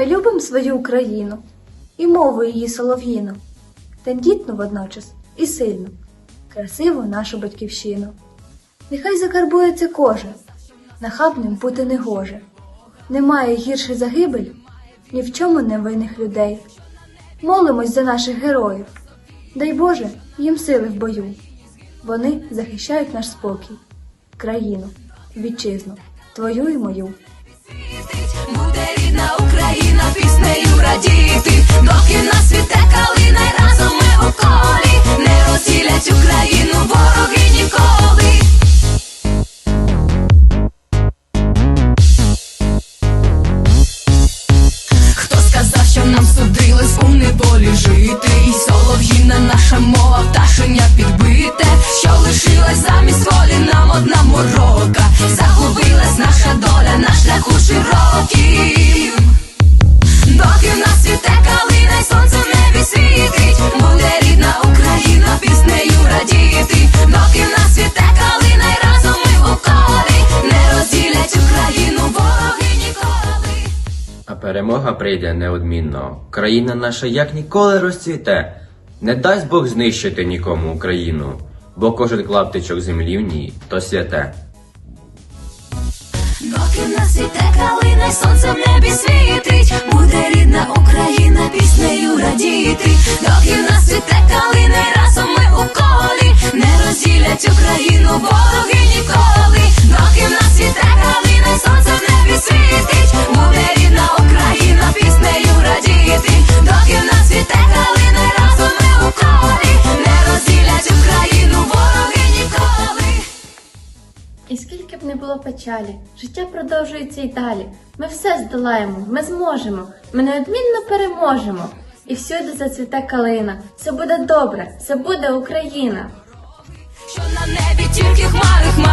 Ми любимо свою Україну і мову її солов'їну, тендітну водночас і сильну, красиву нашу батьківщину. Нехай закарбується кожен, нахабним бути не гоже. Немає гірше загибель ні в чому невинних людей. Молимось за наших героїв. Дай Боже їм сили в бою. Вони захищають наш спокій, країну, вітчизну, твою і мою. Радіти, доки на світе калина перемога прийде неодмінно. Країна наша як ніколи розцвіте. Не дасть Бог знищити нікому Україну, бо кожен клаптичок землі в ній то святе. Доки нас світе калина сонце в небі світить, буде рідна Україна піснею радіти. Доки нас світе калина разом ми у колі, не розділять Україну вороги було печалі, життя продовжується й далі. Ми все здолаємо, ми зможемо, ми неодмінно переможемо. І всюди зацвіте калина. Все буде добре, все буде Україна. Що на небі тільки хмари, хмари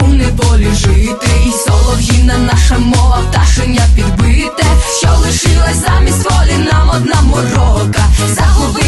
У неволі жити, І солов'їна наша мова, пташеня підбите, що лишилась замість волі, нам одна морока. Загуби